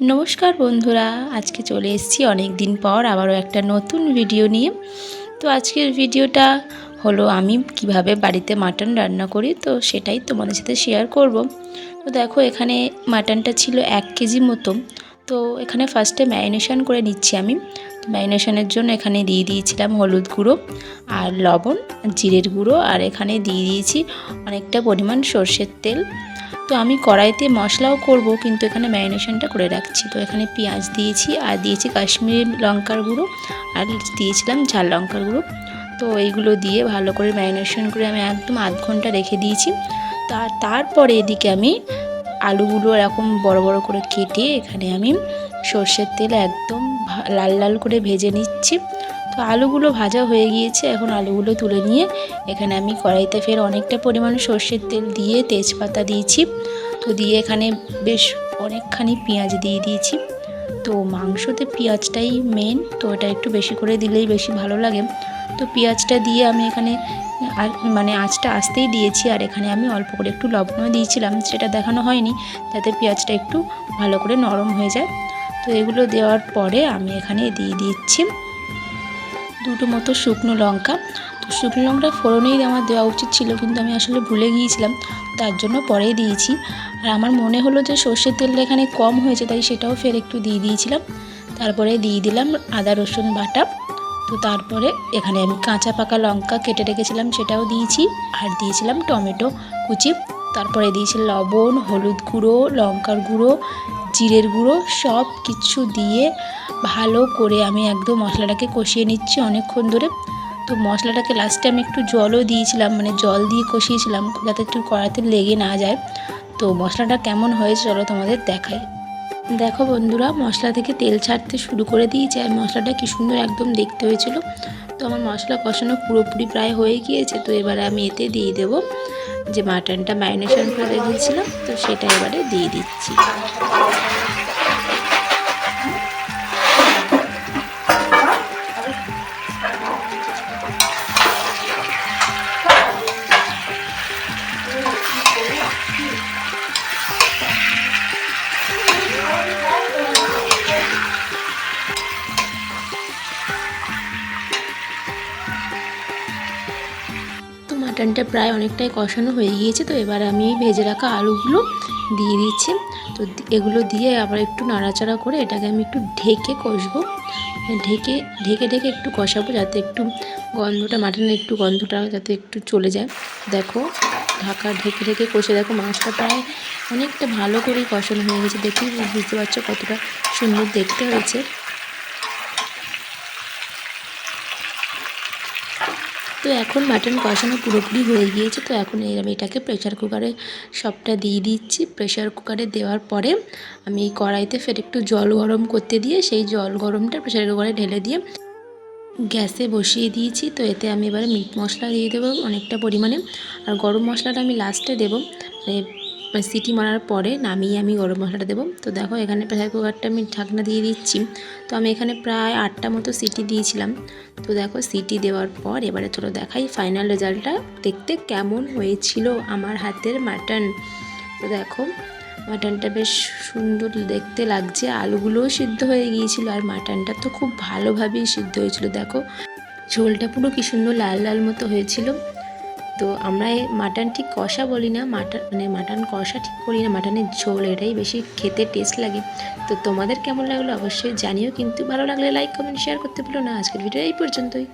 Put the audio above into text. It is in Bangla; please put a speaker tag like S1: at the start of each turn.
S1: নমস্কার বন্ধুরা, আজকে চলে এসেছি অনেক দিন পর আবারও একটা নতুন ভিডিও নিয়ে। তো আজকের ভিডিওটা হলো আমি কীভাবে বাড়িতে মাটন রান্না করি, তো সেটাই তোমাদের সাথে শেয়ার করব। তো দেখো, এখানে মাটনটা ছিল এক কেজি মতো। তো এখানে ফার্স্টে ম্যারিনেশন করে নিচ্ছি আমি। ম্যারিনেশনের জন্য এখানে দিয়ে দিয়েছিলাম হলুদ গুঁড়ো আর লবণ, জিরের গুঁড়ো, আর এখানে দিয়ে দিয়েছি অনেকটা পরিমাণ সর্ষের তেল। তো আমি কড়াইতে মশলাও করব, কিন্তু এখানে ম্যারিনেশনটা করে রাখছি। তো এখানে পেঁয়াজ দিয়েছি, আর দিয়েছি কাশ্মীরি লঙ্কার গুঁড়ো, আর দিয়েছিলাম ঝাল লঙ্কার গুঁড়ো। তো এইগুলো দিয়ে ভালো করে ম্যারিনেশন করে আমি একদম আধ ঘণ্টা রেখে দিয়েছি। তা তারপরে এদিকে আমি আলুগুলো এরকম বড় বড় করে কেটে এখানে আমি সর্ষের তেল একদম লাল লাল করে ভেজে নিচ্ছি। তো আলুগুলো ভাজা হয়ে গিয়েছে। এখন আলুগুলো তুলে নিয়ে এখানে আমি কড়াইতে ফের অনেকটা পরিমাণ সর্ষের তেল দিয়ে তেজপাতা দিয়েছি। তো দিয়ে এখানে বেশ অনেকখানি পেঁয়াজ দিয়ে দিয়েছি। তো মাংসতে পেঁয়াজটাই মেন তো এটা একটু বেশি করে দিলেই বেশি ভালো লাগে। তো পেঁয়াজটা দিয়ে আমি এখানে মানে আঁচটা আসতেই দিয়েছি আর এখানে আমি অল্প করে একটু লবণও দিয়েছিলাম, সেটা দেখানো হয়নি। যাতে পেঁয়াজটা একটু ভালো করে নরম হয়ে যায়। তো এগুলো দেওয়ার পরে আমি এখানে দিয়ে দিচ্ছি দুটো মতো শুকনো লঙ্কা। তো শুকনো লঙ্কা ফোড়নেই আমার দেওয়া উচিত ছিল, কিন্তু আমি আসলে ভুলে গিয়েছিলাম, তার জন্য পরেই দিয়েছি। আর আমার মনে হলো যে সর্ষের তেলটা এখানে কম হয়েছে, তাই সেটাও ফের একটু দিয়ে দিয়েছিলাম। তারপরে দিয়ে দিলাম আদা, রসুন বাটা। তো তারপরে এখানে আমি কাঁচা পাকা লঙ্কা কেটে রেখেছিলাম, সেটাও দিয়েছি। আর দিয়েছিলাম টমেটো কুচি। তারপরে দিয়েছি লবণ, হলুদ গুঁড়ো, লঙ্কার গুঁড়ো জিরের গুঁড়ো সব কিছু দিয়ে ভালো করে আমি একদম মশলাটাকে কষিয়ে নিচ্ছি অনেকক্ষণ ধরে। তো মশলাটাকে লাস্টে আমি একটু জলও দিয়েছিলাম মানে জল দিয়ে কষিয়েছিলাম, যাতে একটু কড়াতে লেগে না যায়। তো মশলাটা কেমন হয়েছে চলো তোমাদের দেখাই। দেখো বন্ধুরা, মশলা থেকে তেল ছাড়তে শুরু করে দিয়েছে আর মশলাটা কি সুন্দর একদম দেখতে হয়েছিল। তো আমার মশলা কষানো পুরোপুরি প্রায় হয়ে গিয়েছে, তো এবারে আমি এতে দিয়ে দেব। যে মাটনটা ম্যারিনেশন করে রেখেছিলাম তো সেটা এবারে দিয়ে দিচ্ছি। মাটনটা প্রায় অনেকটাই কষানো হয়ে গিয়েছে, তো এবার আমি ভেজে রাখা আলুগুলো দিয়ে দিচ্ছি। তো এগুলো দিয়ে আবার একটু নাড়াচাড়া করে এটাকে আমি একটু ঢেকে কষবো। ঢেকে ঢেকে ঢেকে একটু কষাবো যাতে একটু গন্ধটা, মাটনের একটু গন্ধটা যাতে একটু চলে যায়। দেখো, ঢাকা ঢেকে ঢেকে কষে দেখো মাছটা প্রায় অনেকটা ভালো করেই কষানো হয়ে গেছে। দেখেই বুঝতে পারছ কতটা সুন্দর দেখতে হয়েছে। তো এখন মাটন কষানো পুরোপুরি হয়ে গিয়েছে, তো এখন আমি এটাকে প্রেশার কুকারে সবটা দিয়ে দিচ্ছি। প্রেশার কুকারে দেওয়ার পরে আমি এই কড়াইতে ফের একটু জল গরম করতে দিয়ে সেই জল গরমটা প্রেশার কুকারে ঢেলে দিয়ে গ্যাসে বসিয়ে দিয়েছি। তো এতে আমি এবারে মিট মশলা দিয়ে দেবো অনেকটা পরিমাণে। আর গরম মশলাটা আমি লাস্টে দেবো। মানে সিটি মারার পরে নামিয়ে আমি গরম মশলাটা দেবো। তো দেখো এখানে প্রেশার কুকারটা আমি ঢাকনা দিয়ে দিচ্ছি। তো আমি এখানে প্রায় আটটা মতো সিটি দিয়েছিলাম। তো দেখো সিটি দেওয়ার পর এবারে চলো দেখাই ফাইনাল রেজাল্টটা দেখতে কেমন হয়েছিল আমার হাতের মাটন তো দেখো মাটনটা বেশ সুন্দর দেখতে লাগছে। আলুগুলোও সিদ্ধ হয়ে গিয়েছিল আর মাটনটা তো খুব ভালোভাবেই সিদ্ধ হয়েছিল। দেখো ঝোলটা পুরো কি সুন্দর লাল লাল মতো হয়েছিল। তো আমরা মাটন ঠিক কষা বলি না মাটন মানে মাটন কষা ঠিক করি না মাটনের ঝোল এটাই বেশি খেতে টেস্ট লাগে। তো তোমাদের কেমন লাগল অবশ্যই জানিও, কিন্তু ভালো লাগলে লাইক কমেন্ট শেয়ার করতে পারো না। আজকের ভিডিও এই পর্যন্তই।